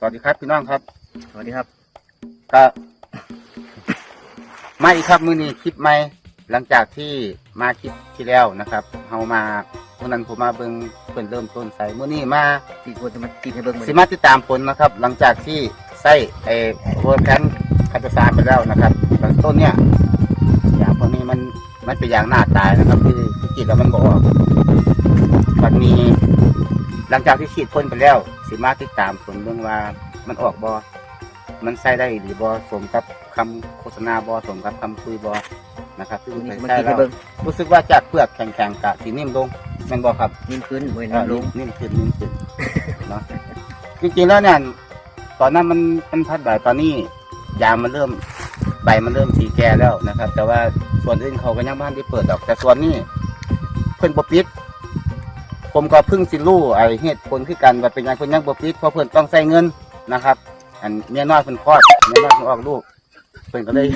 สวัสดีครับพี่น้องครับ สวัสดีครับ ก็มาอีกครับมือนี้คลิปใหม่หลังจากที่มาคลิปที่แล้วนะครับเฮามาเมื่อนั้นผมมาเบิ่งเพิ่นเริ่มต้นใส่มื้อนี้มาตีควรจะมาตีให้เบิ่งมือสิมาติดตามผลนะครับ หลังจากที่ใส่ไอ้เวอร์แพนคาตาซานไปแล้วนะครับตอนต้นเนี่ยอย่างพวกนี้มันมันเป็นอย่างหน้าตายนะครับคือคือกินแล้วมันบออกวันนี้ หลังจากที่ฉีดพ่นไปแล้ว สิมาติดตามผลเรื่องว่ามันออกบอมันใส่ได้หรือบอสมกับคำโฆษณาบอสมกับคำคุยบอนะครับซึ่งนี่ไปมาใส่ตีให้แล้วเบิ่งรู้สึกว่าจากเปลือกแข็งๆกะสีนิ่มลงแมันบอครับนิ่มขึ้นเว้ยเออน้ำลงนิ่มขึ้นนิ่มขึ้นเนาะจริงๆแล้วเนี่ยตอนนั้นมันมันพัดใบตอนนี้ยางมันเริ่มใบมันเริ่มสีแก่แล้วนะครับ แต่ว่าส่วนอื่นเขาก็ยังไม่ทันได้เปิดดอก แต่ส่วนนี้เพิ่นบปิด ผมก็เพิ่งสิรู้ไอ้เหตุผลคือกันว่าเป็นยังเพิ่นยังบปิดเพราะเพิ่นต้องใช้เงินนะครับ อันเมียน้อยเพิ่นคลอดเมียน้อยเพิ่นออกลูกเพิ่นก็เลย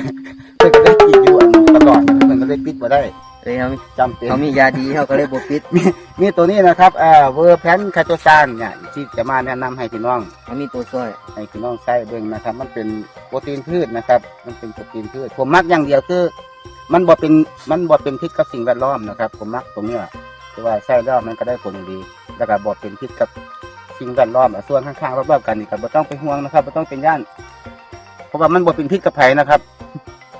เพิ่นก็เลยกินอยู่อันตลอดนะครับเพิ่นก็เลยปิดบ่ได้เลยเขาจำเป็นเขามียาดีเขาก็เลยบปิดนี่ตัวนี้นะครับเอ่อเวอร์แพนคาโตซานเนี่ยที่จะมาแนะนำให้พี่น้องเขามีตัวช่วยให้พี่น้องใช้เบิ่งนะครับ มันเป็นโปรตีนพืชนะครับ มันเป็นโปรตีนพืชผมมักอย่างเดียวคือ มันบ่เป็นมันบ่เป็นพิษกับสิ่งแวดล้อมนะครับ ผมมักตรงเนี้ย คือว่าใช้แล้วมันก็ได้ผลดี แล้วก็บ่เป็นพิษกับสิ่งแวดล้อมอะส่วนข้างๆรอบๆกันนี่ก็บ่ต้องไปห่วงนะครับบ่ต้องเป็นย่าน เพราะว่ามันบ่เป็นพิษกับไผนะครับ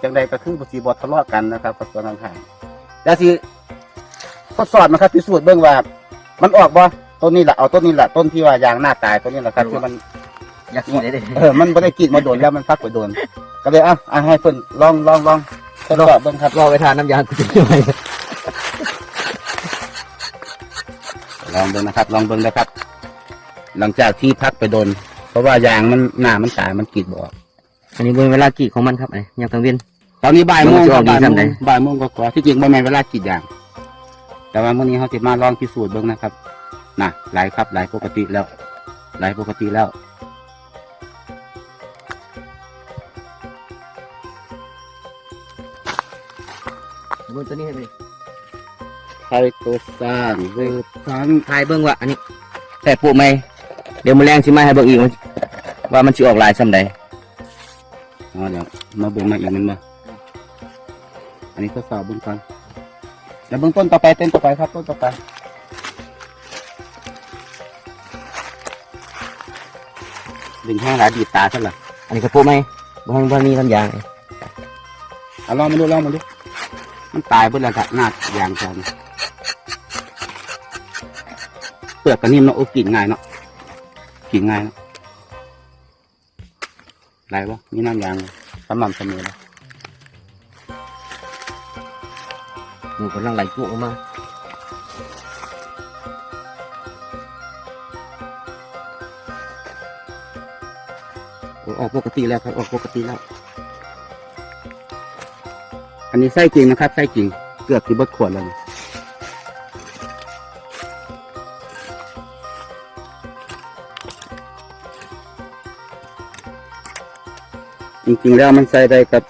จังใดก็คือบ่สิบ่ทะเลาะกันนะครับกับส่วนข้างๆแล้วสิทดสอบนะครับพิสูจน์เบิ่งว่า มันออกบ่ต้นนี้ล่ะเอาต้นนี้ล่ะต้นที่ว่ายางหน้าตายต้นนี้แหละครับที่มันอยากกินได้เลยเออมันไม่ได้กรีดมาโดนแล้วมันฟักไปโดน ก็เลยอะอะให้เพิ่นลองลองลองทดสอบเบิ่งครับรอไปทานน้ำยากูจะย่อย ลองเบิ่งนะครับ ลองเบิ่งนะครับ หลังจากที่พักไปโดน เพราะว่ายางมันหน้ามันตายมันกรีดบ่ออกอันนี้เป็นเวลากรีดของมันครับไอ้ยังกังเวียนตอนนี้บ่ายโมงครับมันบ่ายจะออกดีโมทำไงงบ่ายโมงก็กว่าที่จริงบ่แม่นเวลากรีดยาง แต่ว่ามื้อนี้เขาสิมาลองพิสูจน์เบิ่งนะครับน่ะหลายครับหลายปกติแล้วหลายปกติแล้วเบิ่งตัวนี้ให้ไป ไทโตซานเวอร์ซันทายเบิ่งว่าอันนี้แต่ปลูกไหมเดี๋ยวมาแรงสิมาให้เบิ่งอีกว่าว่ามันสิออกลายซ้ำใดอ๋อเดี๋ยวมาเบิ่งมาอีกมันมาอันนี้ทดสอบเบิ่งก่อนเดี๋ยวเบิ่งต้นต่อไปต้นต่อไปครับต้นต่อไปดึงแห้งหลายดีดตาใช่หรออันนี้ก็ปลูกไหมบ่ให้บ่มีน้ำยางเอาลองมาดูลองมาดูมันตายเบิ่แล้วกับหน้ายางจอน เปลือกกระนิ่มเนาะโอ้กินง่ายเนาะกินง่ายเนาะไรวะมีน้ำยางสม่ำเสมอเลยหนูกำลังไหลปลูกออกมาโอ้ออกปกติแล้วครับออกปกติแล้ว อันนี้ไส้จริงนะครับไส้จริงเกือบที่บดขวดแล้ว จริงๆแล้วมันใส่ได้กับ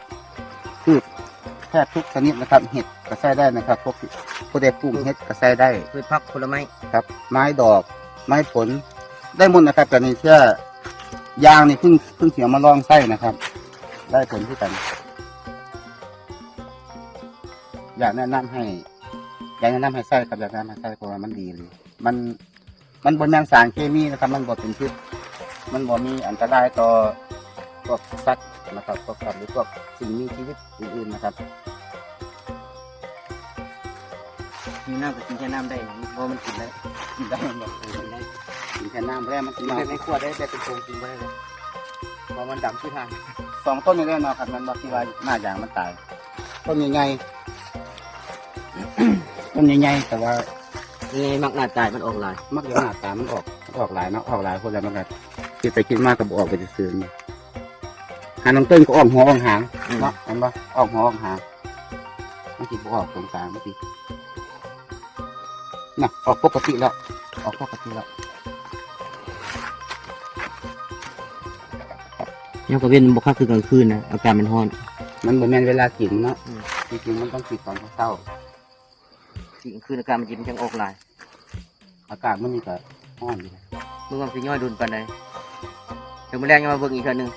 พืชแทบทุกชนิดนะครับ เห็ดก็ใส่ได้นะครับ พวกพวกเด็กปลูกเห็ดก็ใส่ได้พืชผักผลไม้ครับ ไม้ดอก ไม้ผล ได้หมดนะครับ แต่นี่เชื่อยางนี่เพิ่งเพิ่งเสียมาลองไส้นะครับ ได้ผลที่กัน อยากแนะนำให้ อยากแนะนำให้ไส้ครับอยากแนะนำให้ไส้เพราะว่ามันดีเลย มันมันบนแมงสารเคมีนะครับ มันบ่เป็นพิษมันบ่มีอันตรายต่อ พวกสัตว์นะครับพวกสัตว์หรือพวกสิ่งมีชีวิตอื่นๆนะครับมีน้ำก็กินแค่น้ำได้เพราะมันกินได้กินได้หมดเลยกินแค่น้ำแร่มันกินกินน้ำแบบในขวดได้แต่เป็นโครงกินไม่ได้เลยเพราะมันดำที่ทางสองต้นนี่แน่นอนครับมันบอกที่ว่าหน้ายางมันตายต้นใหญ่ๆต้นใหญ่ๆแต่ว่ายังไงมักหน้าตายมันออกลายมักจะหน้าตามันออกออกหลายเนาะออกหลายคนแล้วมันก็คิดไปคิดมากก็บออกไปซื้อๆนี่ หาน้องต้นก็ออกหัวออกหางเนาะเห็นปะออกหัวออกหางมันติบออกตรงกลางมันติน่ะออกปกติแล้วออกปกติแล้วยังกังเวียนบ่คักคือกลางคืนนะอากาศมันร้อน มันบ่แม่นเวลากินเนาะอืมจริงๆมันต้องกินตอนเช้าจริงคืนอากาศมันเย็นจังออกลายๆอากาศมันมีแต่ร้อนอยู่เมื่อวันพี่ย่อยดุนปานใดดี๋ยวมื้อแรงจะมาเบิ่งอีกเทื่อนึง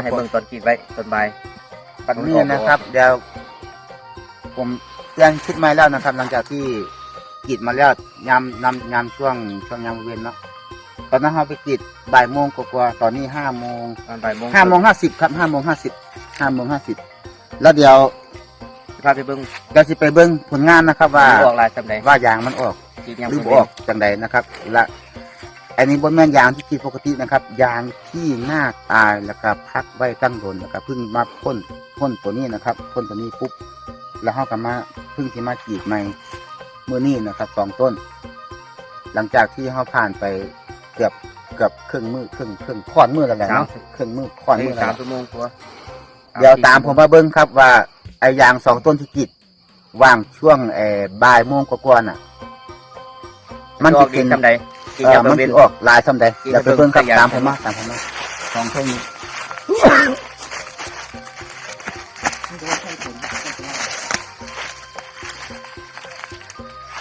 มมาจะมาให้เบิ่งตอนกรีดไว้ตอนบ่ายปัจจุบันนะครับ เดี๋ยว ผมเตรียมคิดมาแล้วนะครับ หลังจากที่กรีดมาแล้วยามนำยามช่วงช่วงยามเย็นเนาะตอนนั้นเราไปกรีดบ่ายโมงกว่าๆตอนนี้ห้าโมงตอนบ่ายโมงห้าโมงห้าสิบครับห้าโมงห้าสิบห้าโมงห้าสิบแล้วเดี๋ยวพาไปเบิ่งเดี๋ยวจะไปเบิ้งผลงานนะครับ ว่าออกลายสำใดว่ายางมันออกกรีดยังหรือบ่บออกจังใดนะครับและ อันนี้บนแม่นยางที่กรีดปกตินะครับ ยางที่หน้าตายแล้วก็พักไว้ตั้งโดนแล้วก็เพิ่งมาพ่นพ่นตัวนี้นะครับพ่นตัวนี้ปุ๊บแล้วเขาก็มาเพิ่งที่มากรีดใหม่เมื่อนี้นะครับสองต้น หลังจากที่เขาผ่านไปเกือบเกือบครึ่งมือครึ่งครึ่งค่อนมือแล้วแหละเนาะครึ่งมือค่อนมือสาแล้มวชั่วโมงกว่าเดี๋ยวตามผมมาเบิ้งครับว่าไอ้ยางสองต้นที่กรีดว่างช่วงเอ่อบ่ายโมงกว่าๆน่ะ มันออจะกดีเป็นสำใด กรีดเอยัองบ่มันเป็สินออกลายซ้ำใดที่เดี๋ยวไปเบิ่งครับจะเบิ่งตามผขมยะมาตามผมมาสองเท่านี้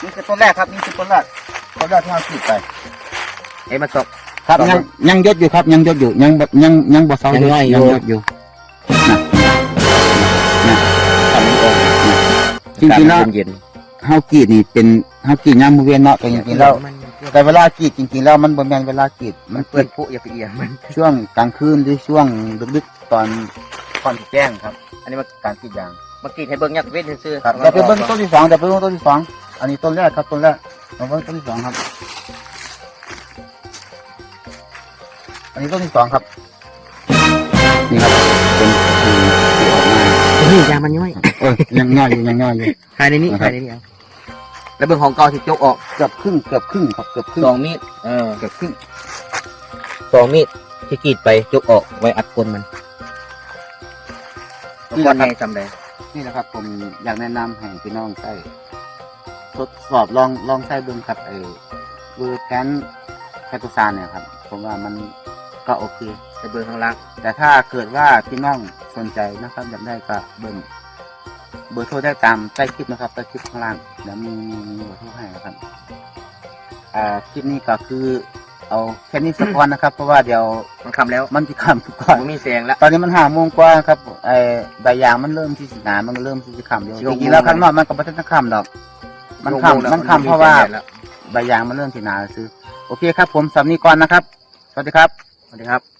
นี่คือต้นแรกครับนี่คือต้นแรกต้นแรกที่เราขีดไปเอ้ยมันตกครับต่อยังยังยศอยู่ครับยังยศอยู่ยังบ่ยังยังบ่เซายังน้อยอยู่ยังยศอยู่นะนะทำมันออกนะจริงๆแล้วเย็นเฮากรีดนี่เป็นเฮากรีดยามมื้อเวียนเนาะแต่จริงๆแล้วมัน แต่เวลากรีดจริงๆแล้วมันบ่แม่นเวลากรีดมัมันนเปื้เปิอนดผุอย่าไปเอียงมัน ช่วงกลางคืนหรือช่วงดึกๆตอนก่อนที่แจ้งครับ อันนี้มันการกรีดยางเมื่อกี้ให้เบิ่งยักเว้นซื่อๆครับเดี๋ยวไปเบิ่งต้นที่สองเดี๋ยวไปเบิ่งต้นที่สองอันนี้ต้นแรกครับต้นแรกมาเบิ่งต้นที่สองครับ อันนี้ต้นที่สองครับนี่ครับเป็นที่ออกมา นี่ยางมันย่อยเออยังง่ายอยู่ยังง่ายอยู่ภายในนี้นะครับภายในนี้เอา แล้วเบิ่งของเก่าที่จกออกเกือบครึ่งเกือบครึ่งครับเกือบครึ่งสองมีดเออเกือบครึ่งสองมีดที่กรีดไปจกออกไว้อัดก้นมันแล้วก้อนไงจำได้นี่แหละครับ ผมอยากแนะนำให้พี่น้องใส่ทดสอบลองลองใส่เบิ่งครับไอ้เวอร์แกนไคโตซานเนี่ยครับ ผมว่ามันก็โอเคไปเบิ่งข้างล่างแต่ถ้าเกิดว่าพี่น้องสนใจนะครับอยากได้ก็เบิ่ง เบอร์โทรได้ตามใต้คลิปนะครับใต้คลิปข้างล่างเดี๋ยวมีมีมีเบอร์โทรให้นะครับอ่าคลิปนี้ก็คือเอาแค่นี้สักวันนะครับ เพราะว่าเดี๋ยวมันคำแล้วมันจะขำทุกก่อน มันมีแสงแล้ว ตอนนี้มันห้าโมงกว่าครับไอ้ใบยางมันเริ่มที่สิหนามันเริ่มที่จะขำเดียวชั่วโมงจริงๆแล้วข้างนอกมันก็ไม่ได้ขำดอก มันลงๆแล้วขำมันขำเพราะว่าแสงแล้วใบยางมันเริ่มที่หนาซื้อโอเคครับ ผมสำนีก่อนนะครับ สวัสดีครับ สวัสดีครับ